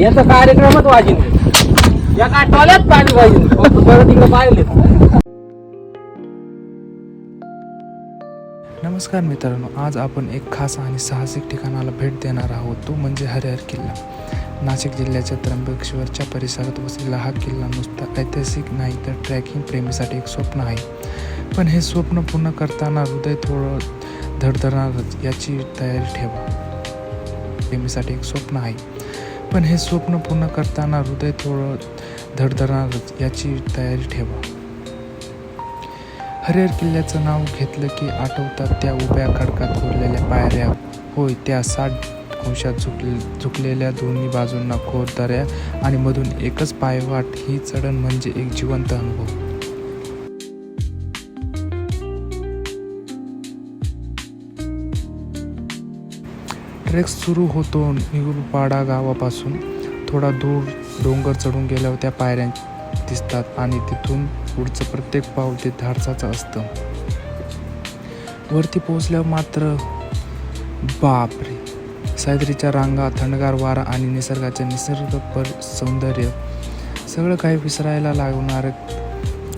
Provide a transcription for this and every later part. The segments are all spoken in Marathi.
नाही कार्यक्रमच वाजिन या काय टॉल्यात पाणी वाजिन परत तिकडे पाहिले नमस्कार मित्रांनो आज आपण एक खास आणि साहसिक ठिकाणाला भेट देणार आहोत. तो म्हणजे हरिहर किल्ला. नाशिक जिल्ह्याच्या त्र्यंबकेश्वरच्या परिसरात वसलेला हा किल्ला नुसता ऐतिहासिक नाही तर ट्रॅकिंग प्रेमीसाठी एक स्वप्न आहे. पण हे स्वप्न पूर्ण करताना हृदय थोडं धडधडणारच याची तयारी ठेवा. प्रेमीसाठी एक स्वप्न आहे. पण हे स्वप्न पूर्ण करताना हृदय थोडं धडधडणारच याची तयारी ठेवा. हरिहर किल्ल्याचं नाव घेतलं की आठवतात त्या उभ्या खडकात कोरलेल्या पायऱ्या. होय त्या साठ अंशात झुकले झुकलेल्या दोन्ही बाजूंना खोर दऱ्या आणि मधून एकच पायवाट ही चढण म्हणजे एक जिवंत अनुभव. ट्रेक सुरू होतो निगुलपाडा गावापासून. थोडा दूर डोंगर चढून गेल्यावर त्या पायऱ्या दिसतात आणि तिथून पुढचं प्रत्येक पाऊल ते धाडसाचं असतं. वरती पोहोचल्यावर मात्र बापरे! सह्याद्रीच्या रांगा थंडगार वारा आणि निसर्गाचे निसर्ग पर सौंदर्य सगळं काही विसरायला लागणार.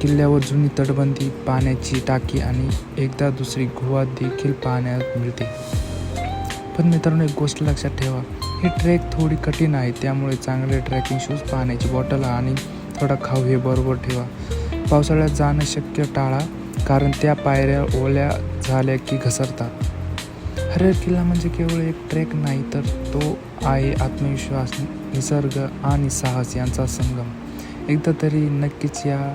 किल्ल्यावर जुनी तटबंदी पाण्याची टाकी आणि एकदा दुसरी गुहा देखील पाहण्यात मिळते. पण मित्रांनो एक गोष्ट लक्षात ठेवा. ही ट्रेक थोडी कठीण आहे त्यामुळे चांगले ट्रॅकिंग शूज पाण्याची बॉटल आणि थोडा खाऊ हे बरोबर ठेवा. पावसाळ्यात जाणं शक्य टाळा कारण त्या पायऱ्या ओल्या झाल्या की घसरतात. हरिहर किल्ला म्हणजे केवळ एक ट्रेक नाही तर तो आहे आत्मविश्वास निसर्ग आणि साहस यांचा संगम. एकदा तरी नक्कीच या